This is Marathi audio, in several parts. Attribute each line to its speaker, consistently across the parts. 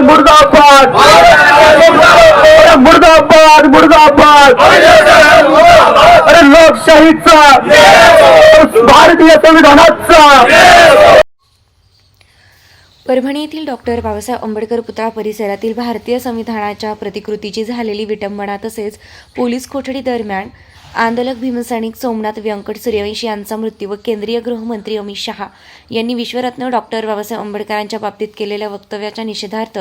Speaker 1: मुर्दाबाद मुर्दाबाद. अरे मुर्दाबाद मुर्दाबाद. अरे लोकशाहीचा भारतीय संविधानाचा.
Speaker 2: परभणी येथील डॉक्टर बाबासाहेब आंबेडकर पुतळा परिसरातील भारतीय संविधानाच्या प्रतिकृतीची झालेली विटंबना तसेच पोलीस कोठडी दरम्यान आंदोलक भीमसैनिक सोमनाथ व्यंकट सूर्यवंशी यांचा मृत्यू व केंद्रीय गृहमंत्री अमित शहा यांनी विश्वरत्न डॉक्टर बाबासाहेब आंबेडकरांच्या बाबतीत केलेल्या वक्तव्याच्या निषेधार्थ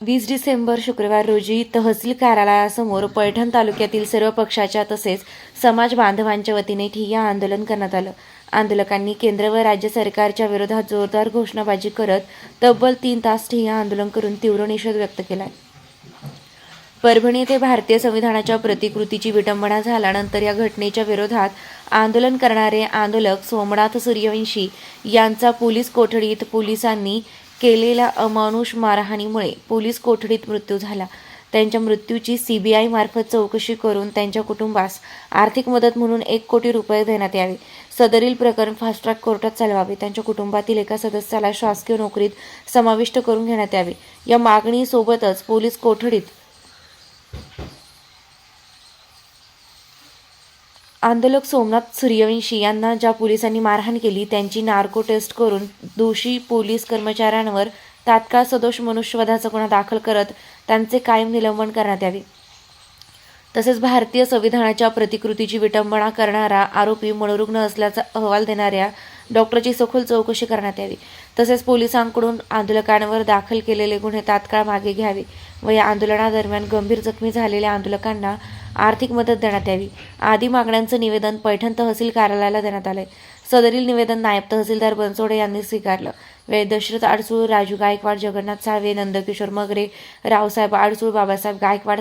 Speaker 2: वीस डिसेंबर शुक्रवार रोजी तहसील कार्यालयासमोर पैठण तालुक्यातील सर्व पक्षाच्या तसेच समाज बांधवांच्या वतीने ठिय्या आंदोलन करण्यात आलं. आंदोलकांनी केंद्र व राज्य सरकारच्या विरोधात जोरदार घोषणाबाजी करत तब्बल तीन तास ठिय्या आंदोलन करून तीव्र निषेध व्यक्त केलाय. परभणी येथे भारतीय संविधानाच्या प्रतिकृतीची विटंबना झाल्यानंतर या घटनेच्या विरोधात आंदोलन करणारे आंदोलक सोमनाथ सूर्यवंशी यांचा पोलीस कोठडीत पोलिसांनी केलेल्या अमानुष मारहाणीमुळे पोलीस कोठडीत मृत्यू झाला. त्यांच्या मृत्यूची सीबीआय मार्फत चौकशी करून त्यांच्या कुटुंबास आर्थिक मदत म्हणून एक कोटी रुपये देण्यात यावे. सदरील प्रकरण फास्ट ट्रॅक कोर्टात चालवावे. त्यांच्या कुटुंबातील एका सदस्याला शासकीय नोकरीत समाविष्ट करून घेण्यात यावे. या मागणीसोबतच पोलीस कोठडीत आंदोलक सोमनाथ सूर्यवंशी यांना ज्या पोलिसांनी मारहाण केली त्यांची नार्को टेस्ट करून दोषी पोलीस कर्मचाऱ्यांवर तात्काळ सदोष मनुष्यवधाचा गुन्हा दाखल करत त्यांचे कायम निलंबन करण्यात यावे. तसेच भारतीय संविधानाच्या प्रतिकृतीची विटंबना करणारा आरोपी मनोरुग्ण असल्याचा अहवाल देणाऱ्या डॉक्टरची सखोल चौकशी करण्यात यावी. तसेच पोलिसांकडून आंदोलकांवर दाखल केलेले गुन्हे तात्काळ मागे घ्यावे. व या आंदोलनादरम्यान गंभीर जखमी झालेल्या आंदोलकांना आर्थिक मदत देण्यात यावी. आदी मागण्यांचं निवेदन पैठण तहसील कार्यालयाला देण्यात आलंय. सदरील निवेदन नायब तहसीलदार बनसोडे यांनी स्वीकारलं. वेळ दशरथ आडसूळ राजू गायकवाड जगन्नाथ साळवे नंदकिशोर मगरे रावसाहेब आडसूळ बाबासाहेब गायकवाड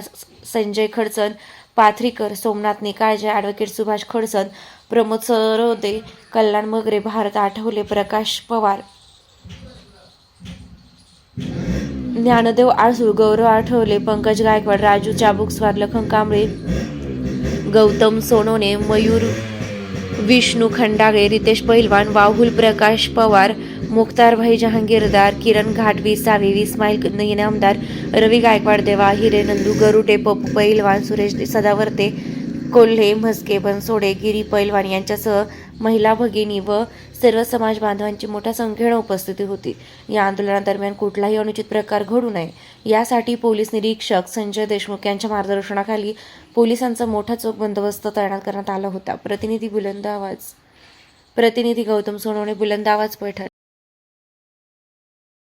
Speaker 2: संजय खडसन पाथरीकर सोमनाथ निकाळजे ॲडव्होकेट सुभाष खडसन प्रमोद सरोदे कल्याण मगरे भारत आठवले प्रकाश पवार ज्ञानदेव आळसूळ गौरव आठवले पंकज गायकवाड राजू चाबुकस्वार लखन कांबळे गौतम सोनोने मयूर विष्णू खंडाळे रितेश पहिलवान वाहुल प्रकाश पवार मुख्तारभाई जहांगीरदार किरण घाटवी सावे इस्माईल इनामदार रवी गायकवाड देवा हिरे नंदू गरुटे पप्पू पहिलवान सुरेश सदावर्ते कोल्हे म्हस्के बनसोडे गिरी पैलवान यांच्यासह महिला भगिनी व सर्व समाज बांधवांची मोठ्या संख्येनं उपस्थिती होती. या आंदोलनादरम्यान कुठलाही अनुचित प्रकार घडू नये यासाठी पोलीस निरीक्षक संजय देशमुख यांच्या मार्गदर्शनाखाली पोलिसांचा मोठा चोख बंदोबस्त तैनात करण्यात आला होता. प्रतिनिधी बुलंद आवाज प्रतिनिधी गौतम सोनवणे बुलंद आवाज पैठण.